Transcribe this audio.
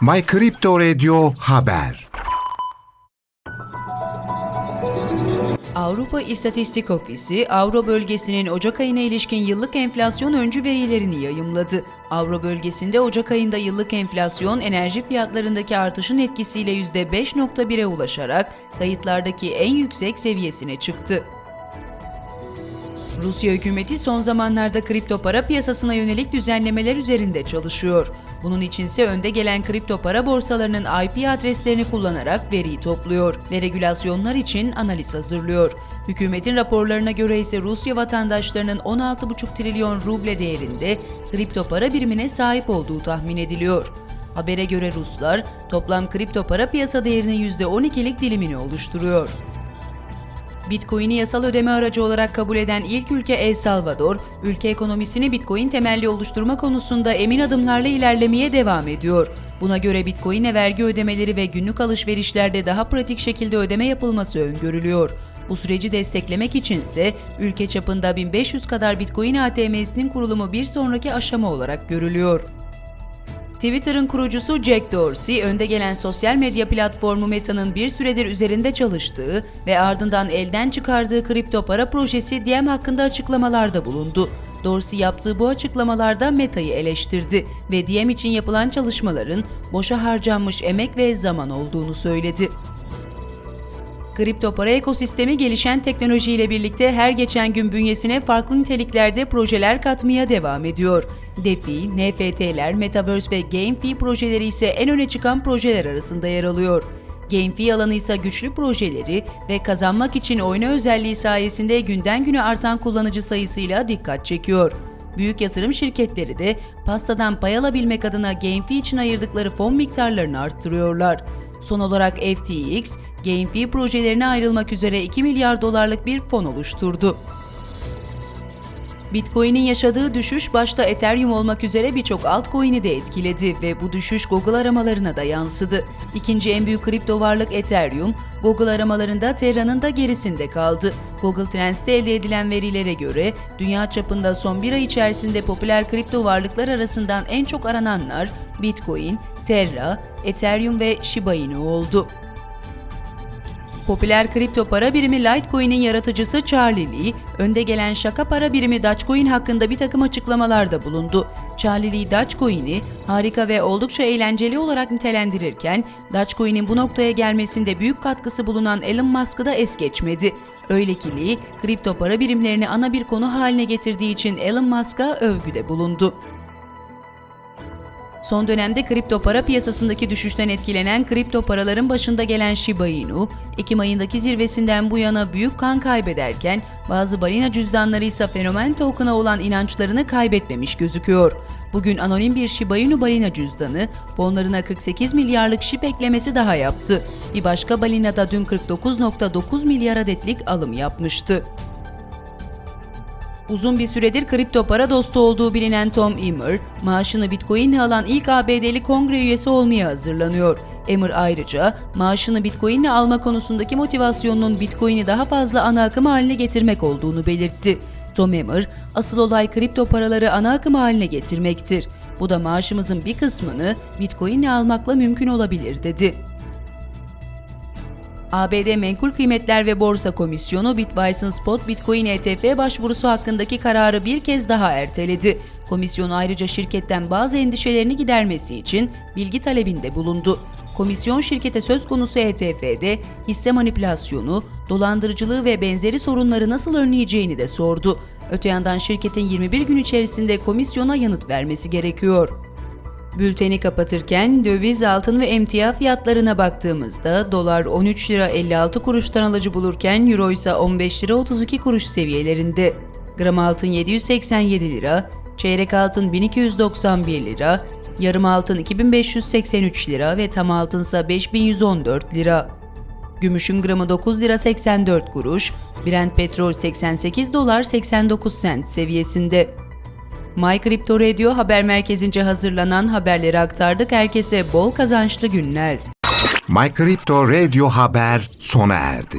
My Crypto Radio Haber Avrupa İstatistik Ofisi, Avro bölgesinin Ocak ayına ilişkin yıllık enflasyon öncü verilerini yayımladı. Avro bölgesinde Ocak ayında yıllık enflasyon enerji fiyatlarındaki artışın etkisiyle %5.1'e ulaşarak kayıtlardaki en yüksek seviyesine çıktı. Rusya hükümeti son zamanlarda kripto para piyasasına yönelik düzenlemeler üzerinde çalışıyor. Bunun içinse önde gelen kripto para borsalarının IP adreslerini kullanarak veriyi topluyor ve regülasyonlar için analiz hazırlıyor. Hükümetin raporlarına göre ise Rusya vatandaşlarının 16,5 trilyon ruble değerinde kripto para birimine sahip olduğu tahmin ediliyor. Habere göre Ruslar toplam kripto para piyasa değerinin %12'lik dilimini oluşturuyor. Bitcoin'i yasal ödeme aracı olarak kabul eden ilk ülke El Salvador, ülke ekonomisini Bitcoin temelli oluşturma konusunda emin adımlarla ilerlemeye devam ediyor. Buna göre Bitcoin'e vergi ödemeleri ve günlük alışverişlerde daha pratik şekilde ödeme yapılması öngörülüyor. Bu süreci desteklemek içinse ülke çapında 1500 kadar Bitcoin ATM'sinin kurulumu bir sonraki aşama olarak görülüyor. Twitter'ın kurucusu Jack Dorsey, önde gelen sosyal medya platformu Meta'nın bir süredir üzerinde çalıştığı ve ardından elden çıkardığı kripto para projesi Diem hakkında açıklamalarda bulundu. Dorsey yaptığı bu açıklamalarda Meta'yı eleştirdi ve Diem için yapılan çalışmaların boşa harcanmış emek ve zaman olduğunu söyledi. Kripto para ekosistemi gelişen teknolojiyle birlikte her geçen gün bünyesine farklı niteliklerde projeler katmaya devam ediyor. DeFi, NFT'ler, Metaverse ve GameFi projeleri ise en öne çıkan projeler arasında yer alıyor. GameFi alanı ise güçlü projeleri ve kazanmak için oyna özelliği sayesinde günden güne artan kullanıcı sayısıyla dikkat çekiyor. Büyük yatırım şirketleri de pastadan pay alabilmek adına GameFi için ayırdıkları fon miktarlarını arttırıyorlar. Son olarak FTX, GameFi projelerine ayrılmak üzere 2 milyar dolarlık bir fon oluşturdu. Bitcoin'in yaşadığı düşüş başta Ethereum olmak üzere birçok altcoin'i de etkiledi ve bu düşüş Google aramalarına da yansıdı. İkinci en büyük kripto varlık Ethereum, Google aramalarında Terra'nın da gerisinde kaldı. Google Trends'te elde edilen verilere göre dünya çapında son bir ay içerisinde popüler kripto varlıklar arasından en çok arananlar Bitcoin, Terra, Ethereum ve Shiba Inu oldu. Popüler kripto para birimi Litecoin'in yaratıcısı Charlie Lee, önde gelen şaka para birimi Dogecoin hakkında bir takım açıklamalarda bulundu. Charlie Lee Dogecoin'i harika ve oldukça eğlenceli olarak nitelendirirken, Dogecoin'in bu noktaya gelmesinde büyük katkısı bulunan Elon Musk'ı da es geçmedi. Öyle ki Lee, kripto para birimlerini ana bir konu haline getirdiği için Elon Musk'a övgüde bulundu. Son dönemde kripto para piyasasındaki düşüşten etkilenen kripto paraların başında gelen Shiba Inu, Ekim ayındaki zirvesinden bu yana büyük kan kaybederken bazı balina cüzdanları ise fenomen token'a olan inançlarını kaybetmemiş gözüküyor. Bugün anonim bir Shiba Inu balina cüzdanı fonlarına 48 milyarlık şip eklemesi daha yaptı. Bir başka balina da dün 49.9 milyar adetlik alım yapmıştı. Uzun bir süredir kripto para dostu olduğu bilinen Tom Emmer, maaşını Bitcoin'le alan ilk ABD'li kongre üyesi olmaya hazırlanıyor. Emmer ayrıca maaşını Bitcoin'le alma konusundaki motivasyonunun Bitcoin'i daha fazla ana akım haline getirmek olduğunu belirtti. Tom Emmer, asıl olay kripto paraları ana akım haline getirmektir. Bu da maaşımızın bir kısmını Bitcoin'le almakla mümkün olabilir dedi. ABD Menkul Kıymetler ve Borsa Komisyonu Bitwise'ın Spot Bitcoin ETF başvurusu hakkındaki kararı bir kez daha erteledi. Komisyon ayrıca şirketten bazı endişelerini gidermesi için bilgi talebinde bulundu. Komisyon şirkete söz konusu ETF'de hisse manipülasyonu, dolandırıcılığı ve benzeri sorunları nasıl önleyeceğini de sordu. Öte yandan şirketin 21 gün içerisinde komisyona yanıt vermesi gerekiyor. Bülteni kapatırken döviz, altın ve emtia fiyatlarına baktığımızda dolar 13 lira 56 kuruştan alıcı bulurken euro ise 15 lira 32 kuruş seviyelerinde. Gram altın 787 lira, çeyrek altın 1291 lira, yarım altın 2583 lira ve tam altınsa 5114 lira. Gümüşün gramı 9 lira 84 kuruş, Brent petrol 88 dolar 89 sent seviyesinde. My Crypto Radio haber merkezince hazırlanan haberleri aktardık. Herkese bol kazançlı günler. My Crypto Radio Haber sona erdi.